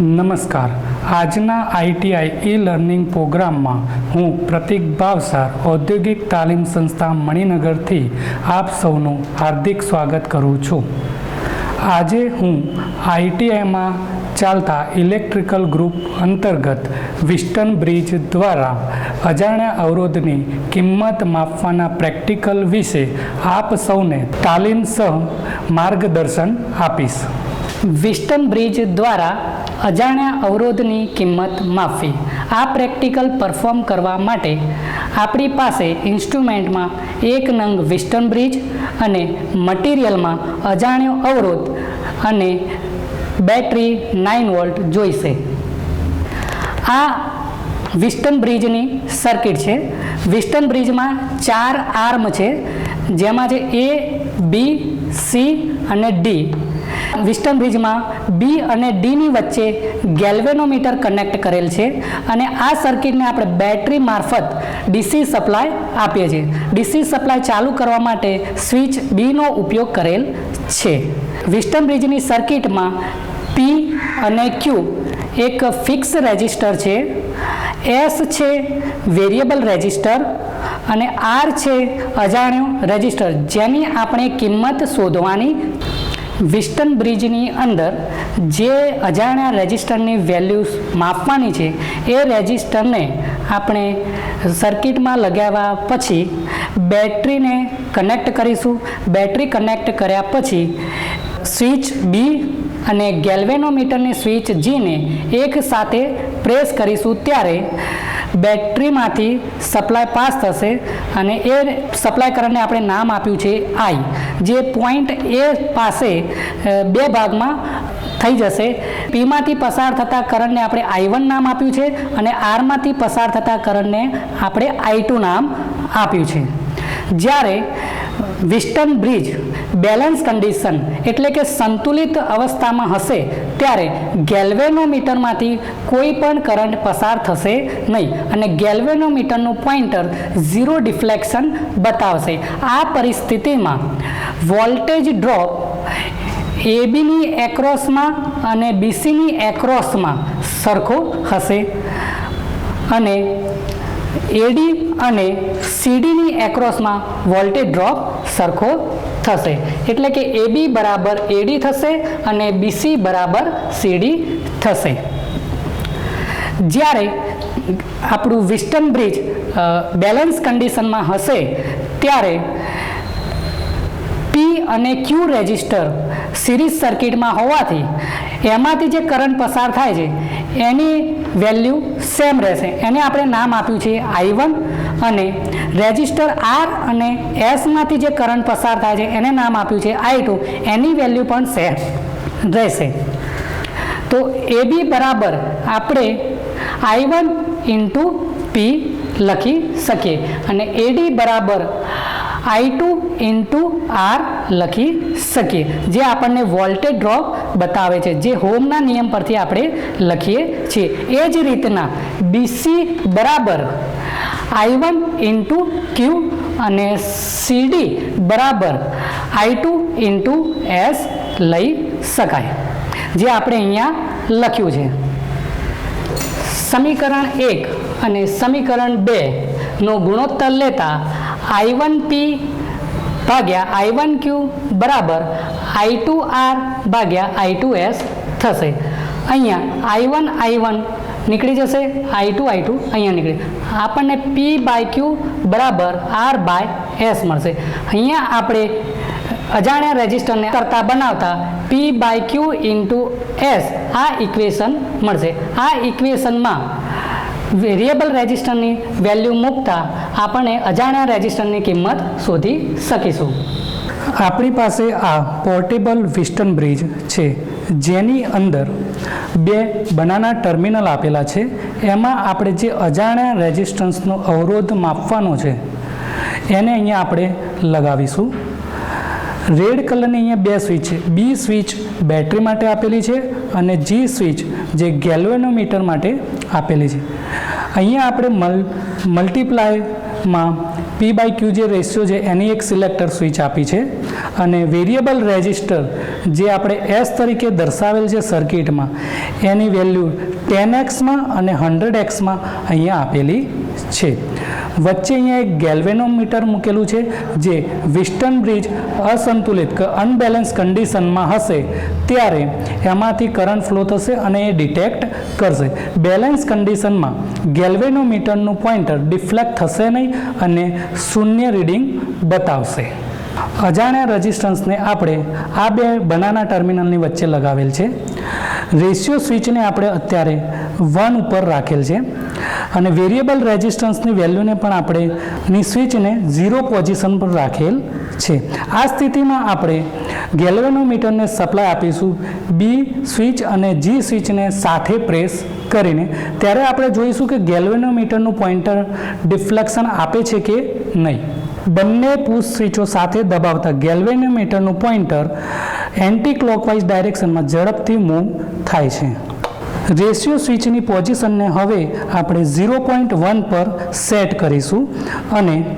નમસ્કાર. આજના ITI e learning પ્રોગ્રામમાં હું પ્રતિક ભાવસાર, ઔદ્યોગિક તાલીમ સંસ્થા મણિનગરથી આપ સૌનું હાર્દિક સ્વાગત કરું છું. આજે હું આઈટીઆઈમાં ચાલતા ઇલેક્ટ્રિકલ ગ્રુપ અંતર્ગત વિસ્ટન બ્રિજ દ્વારા અજાણ્યા અવરોધની કિંમત માપવાના પ્રેક્ટિકલ વિશે આપ સૌને તાલીમ સહ માર્ગદર્શન આપીશ. વિસ્ટન બ્રિજ દ્વારા અજાણ્યા અવરોધની કિંમત માપવી આ પ્રેક્ટિકલ પરફોર્મ કરવા માટે આપણી પાસે ઇન્સ્ટ્રુમેન્ટમાં એક નંગ વિસ્ટન બ્રિજ અને મટીરિયલમાં અજાણ્યો અવરોધ અને બેટરી નાઇન વોલ્ટ જોઈશે. આ વિસ્ટન બ્રિજની સર્કિટ છે. વિસ્ટન બ્રિજમાં ચાર આર્મ છે, જેમાં છે એ બી સી અને ડી વિસ્ટન બ્રિજમાં બી અને ડીની વચ્ચે ગેલ્વેનોમીટર કનેક્ટ કરેલ છે અને આ સર્કિટને આપણે બેટરી મારફત ડીસી સપ્લાય આપીએ છીએ. ડીસી સપ્લાય ચાલુ કરવા માટે સ્વિચ બીનો ઉપયોગ કરેલ છે. વિસ્ટન બ્રિજની સર્કિટમાં પી અને ક્યુ એક ફિક્સ રેજિસ્ટર છે, એસ છે વેરિયેબલ રેજિસ્ટર અને આર છે અજાણ્યું રજિસ્ટર જેની આપણે કિંમત શોધવાની વિસ્ટન બ્રિજની અંદર જે અજાણ્યા રેજિસ્ટરની વેલ્યુઝ માપવાની છે, એ રેજિસ્ટરને આપણે સર્કિટમાં લગાવ્યા પછી બેટરીને કનેક્ટ કરીશું. બેટરી કનેક્ટ કર્યા પછી સ્વિચ બી અને ગેલ્વેનોમીટરની સ્વિચ જીને એક સાથે પ્રેસ કરીશું. ત્યારે બેટરીમાંથી સપ્લાય પાસ થશે અને એ સપ્લાય કરંટને આપણે નામ આપ્યું છે આઈ. જે પોઈન્ટ એ પાસે બે ભાગમાં થઈ જશે. પીમાંથી પસાર થતા કરંટને આપણે આઈ વન નામ આપ્યું છે અને આરમાંથી પસાર થતા કરંટને આપણે આઈ ટુ નામ આપ્યું છે. જ્યારે વિસ્ટન બ્રિજ બેલેન્સ કન્ડિશન એટલે કે સંતુલિત અવસ્થામાં હશે ત્યારે ગેલ્વેનોમીટરમાંથી કોઈ પણ કરંટ પસાર થશે નહીં અને ગેલ્વેનોમીટરનું પોઇન્ટર ઝીરો ડિફ્લેક્શન બતાવશે. આ પરિસ્થિતિમાં વોલ્ટેજ ડ્રોપ એબીની એક્રોસમાં અને બીસીની એક્રોસમાં સરખો હશે અને એડી અને સીડીની એક્રોસમાં વોલ્ટેજ ડ્રોપ સરખો થશે. એટલે કે એબી બરાબર એડી થશે અને બીસી બરાબર સીડી થશે. જ્યારે આપણું વિસ્ટન બ્રિજ બેલેન્સ કન્ડિશનમાં હશે, ત્યારે પી અને ક્યુ રેજિસ્ટર સિરીઝ સર્કિટમાં હોવાથી, એમાંથી જે કરંટ પસાર થાય છે એની વેલ્યુ સેમ રહેશે. એને આપણે નામ આપ્યું છે આઈ વન અને રેજિસ્ટર આર અને એસમાંથી જે કરંટ પસાર થાય છે એને નામ આપ્યું છે આઈ ટુ. એની વેલ્યુ પણ સેમ રહેશે. તો એ બી બરાબર આપણે આઈ વન ઇન્ટુ પી લખી શકીએ. અને એડી બરાબર આઈ ટુ ઇન્ટુ આર લખી શકીએ. જે આપણને વોલ્ટેજ ડ્રોપ બતાવે છે. જે હોમના નિયમ પરથી આપણે લખીએ છીએ. એ જ રીતના બીસી બરાબર આઈ વન ઇન્ટુ ક્યુ અને સીડી બરાબર આઈ ટુ ઇન્ટુ એસ લઈ શકાય. જે આપણે અહીંયા લખ્યું છે. સમીકરણ એક અને સમીકરણ બે નો ગુણોત્તર લેતા આઈ વન પી ભાગ્યા આઈ વન ક્યુ બરાબર આઈ ટુ આર ભાગ્યા આઈ ટુ એસ થશે. અહીંયા આઈ વન આઈ વન નીકળી જશે. આઈ ટુ આઈ ટુ અહીંયા નીકળી. આપણને પી બાય ક્યુ બરાબર આર બાય એસ મળશે. અહીંયા આપણે અજાણ્યા રેજિસ્ટરને કરતા બનાવતા P by Q into S આ ઇક્વેશન મળશે. આ ઇક્વેશનમાં વેરિયેબલ રેજિસ્ટરની વેલ્યુ મૂકતા આપણે અજાણ્યા રેજિસ્ટરની કિંમત શોધી શકીશું. આપણી પાસે આ પોર્ટેબલ વિસ્ટન બ્રિજ છે, જેની અંદર બે બનાના ટર્મિનલ આપેલા છે. એમાં આપણે જે અજાણ્યા રેઝિસ્ટન્સનો અવરોધ માપવાનો છે, એને અહીંયા આપણે લગાવીશું. રેડ કલરની અહીંયા બે સ્વિચ છે. બી સ્વિચ બેટરી માટે આપેલી છે અને જી સ્વિચ જે ગેલ્વેનોમીટર માટે આપેલી છે. અહીંયા આપણે મલ, મલ્ટીપ્લાયમાં પી બાય ક્યુ જે રેશિયો છે એની એક સિલેક્ટર સ્વિચ આપી છે અને વેરિયેબલ રેજિસ્ટર જે આપણે એસ તરીકે દર્શાવેલ છે સર્કિટમાં એની વેલ્યુ ટેન એક્સમાં અને હંડ્રેડ એક્સમાં અહીંયા આપેલી છે. વચ્ચે અહીંયા એક ગેલ્વેનોમીટર મૂકેલું છે, જે વિસ્ટન બ્રિજ અસંતુલિત કે, અનબેલેન્સ કન્ડિશનમાં હશે. ત્યારે એમાંથી કરંટ ફ્લો થશે અને એ ડિટેક્ટ કરશે. બેલેન્સ કન્ડિશનમાં ગેલ્વેનોમીટરનું પોઇન્ટર ડિફ્લેક્ટ થશે નહીં અને શૂન્ય રીડિંગ બતાવશે. અજાણ્યા રજિસ્ટન્સને આપણે આ બે બનાના ટર્મિનલની વચ્ચે લગાવેલ છે. રેશિયો સ્વિચને આપણે અત્યારે વન ઉપર રાખેલ છે. અને વેરિયેબલ રેઝિસ્ટન્સની વેલ્યુને પણ આપણે ની સ્વિચને ઝીરો પોઝિશન પર રાખેલ છે. આ સ્થિતિમાં આપણે ગેલ્વેનોમીટરને સપ્લાય આપીશું બી સ્વિચ અને જી સ્વિચને સાથે પ્રેસ કરીને. ત્યારે આપણે જોઈશું કે ગેલ્વેનોમીટરનું પોઇન્ટર ડિફ્લેક્શન આપે છે કે નહીં. બંને પુશ સ્વિચો સાથે દબાવતા ગેલ્વેનોમીટરનું પોઇન્ટર એન્ટી ક્લોકવાઇઝ ડાયરેક્શનમાં ઝડપથી મૂવ થાય છે. રેશિયો સ્વિચની પોઝિશનને હવે આપણે ઝીરો પોઈન્ટ વન પર સેટ કરીશું અને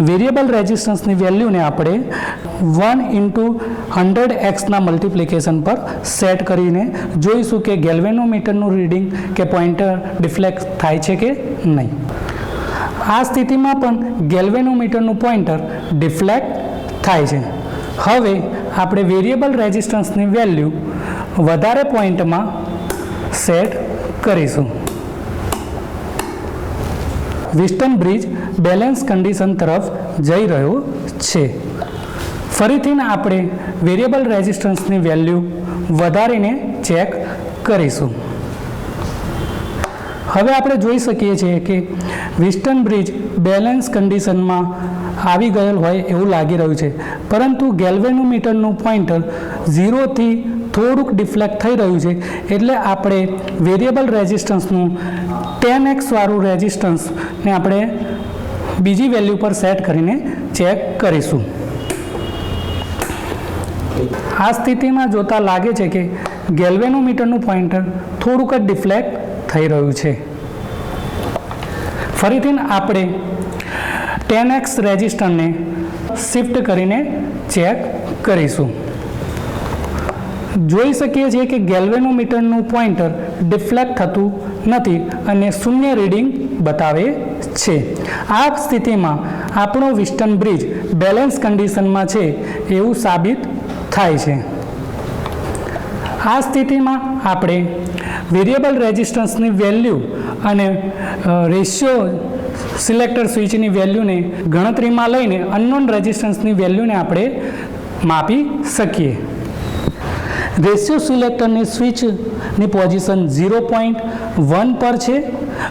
વેરિયેબલ રેઝિસ્ટન્સની વેલ્યુને આપણે વન ઇન્ટુ હંડ્રેડ એક્સના મલ્ટિપ્લિકેશન પર સેટ કરીને જોઈશું કે ગેલ્વેનોમીટરનું રીડિંગ કે પોઇન્ટર ડિફ્લેક્ટ થાય છે કે નહીં. આ સ્થિતિમાં પણ ગેલ્વેનોમીટરનું પોઇન્ટર ડિફ્લેક્ટ થાય છે. હવે આપણે વેરિયેબલ રેઝિસ્ટન્સની વેલ્યુ વધારે પોઈન્ટમાં સેટ કરીશું. વિસ્ટન બ્રિજ બેલેન્સ કન્ડિશન તરફ જઈ રહ્યો છે. ફરીથી આપણે વેરિયેબલ રેઝિસ્ટન્સની વેલ્યુ વધારીને ચેક કરીશું. હવે આપણે જોઈ શકીએ છીએ કે વિસ્ટન બ્રિજ બેલેન્સ કન્ડિશનમાં આવી ગયેલ હોય એવું લાગી રહ્યું છે. પરંતુ ગેલ્વેનોમીટરનું પોઇન્ટર ઝીરોથી થોડુંક ડિફ્લેક્ટ થઈ રહ્યું છે. એટલે આપણે વેરિયેબલ રેઝિસ્ટન્સનું ટેન એક્સવાળું રેઝિસ્ટન્સને આપણે બીજી વેલ્યુ પર સેટ કરીને ચેક કરીશું. આ સ્થિતિમાં જોતા લાગે છે કે ગેલ્વેનોમીટરનું પોઇન્ટર થોડુંક જ ડિફ્લેક્ટ થઈ રહ્યું છે. ફરીથી આપણે ટેન એક્સ રેજિસ્ટરને શિફ્ટ કરીને ચેક કરીશું. જોઈ શકીએ છીએ કે ગેલ્વેનોમીટરનું પોઇન્ટર ડિફ્લેક્ટ થતું નથી અને શૂન્ય રીડિંગ બતાવે છે. આ સ્થિતિમાં આપણો વિસ્ટન બ્રિજ બેલેન્સ કન્ડિશનમાં છે એવું સાબિત થાય છે. આ સ્થિતિમાં આપણે વેરિયેબલ રેઝિસ્ટન્સની વેલ્યુ અને રેશિયો સિલેક્ટર સ્વિચની વેલ્યુને ગણતરીમાં લઈને અનનોન રેઝિસ્ટન્સની વેલ્યુને આપણે માપી શકીએ. રેશિયો સિલેક્ટરની સ્વિચની પોઝિશન ઝીરો પોઈન્ટ વન પર છે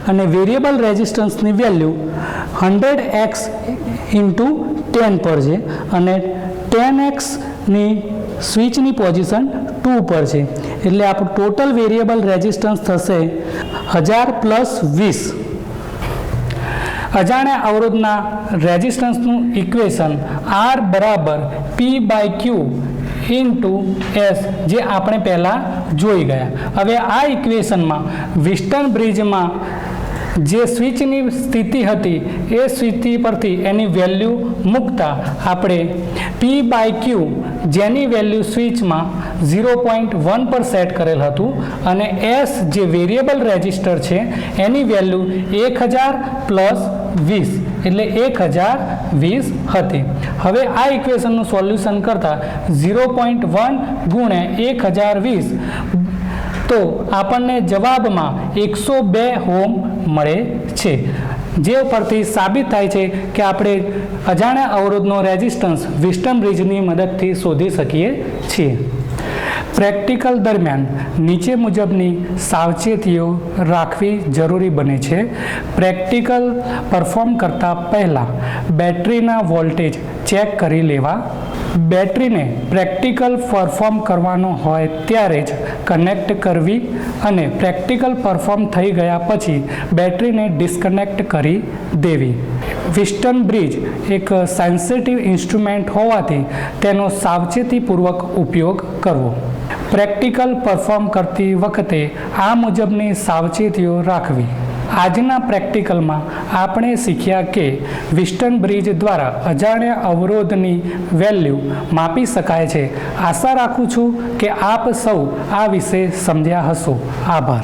અને વેરિયેબલ રેઝિસ્ટન્સની value hundred X into ten પર છે અને ટેન એક્સની સ્વિચની પોઝિશન ટુ પર છે. એટલે આપણું ટોટલ વેરિયેબલ રેઝિસ્ટન્સ થશે હજાર પ્લસ વીસ. અજાણ્યા અવરોધના રેઝિસ્ટન્સનું ઇક્વેશન આર બરાબર P by Q into S જે આપણે પહેલાં જોઈ ગયા. હવે આ ઇક્વેશનમાં વિસ્ટન બ્રિજમાં જે સ્વિચની સ્થિતિ હતી, એ સ્થિતિ પરથી એની વેલ્યુ મૂકતા આપણે પી બાય ક્યુ જેની વેલ્યુ સ્વિચમાં ઝીરો પોઈન્ટ વન પર સેટ કરેલ હતું અને એસ જે વેરિયેબલ રેજિસ્ટર છે, એની વેલ્યુ એક હજાર પ્લસ વીસ. એટલે એક હજાર વીસ હતી. હવે આ ઇક્વેશનનું સોલ્યુશન કરતાં ઝીરો પોઈન્ટ વન ગુણે એક હજાર વીસ. તો આપણને જવાબમાં એકસો બે હોમ મળે છે. જે પરથી સાબિત થાય છે કે આપણે અજાણ્યા અવરોધનો રેઝિસ્ટન્સ વિસ્ટમ બ્રિજની મદદથી શોધી શકીએ છીએ. પ્રેક્ટિકલ દરમિયાન નીચે મુજબની સાવચેતીઓ રાખવી જરૂરી બને છે. પ્રેક્ટિકલ પરફોર્મ કરતાં પહેલાં બેટરીના વોલ્ટેજ ચેક કરી લેવા. બેટરીને પ્રેક્ટિકલ પરફોર્મ કરવાનો હોય ત્યારે જ કનેક્ટ કરવી અને પ્રેક્ટિકલ પરફોર્મ થઈ ગયા પછી બેટરીને ડિસ્કનેક્ટ કરી દેવી. વિસ્ટન બ્રિજ એક સેન્સિટિવ ઇન્સ્ટ્રુમેન્ટ હોવાથી તેનો સાવચેતીપૂર્વક ઉપયોગ કરવો. પ્રેક્ટિકલ પરફોર્મ કરતી વખતે આ મુજબની સાવચેતીઓ રાખવી. આજના પ્રેક્ટિકલમાં આપણે શીખ્યા કે વિસ્ટન બ્રિજ દ્વારા અજાણ્યા અવરોધની વેલ્યુ માપી શકાય છે. આશા રાખું છું કે આપ સૌ આ વિશે સમજ્યા હશો. આભાર.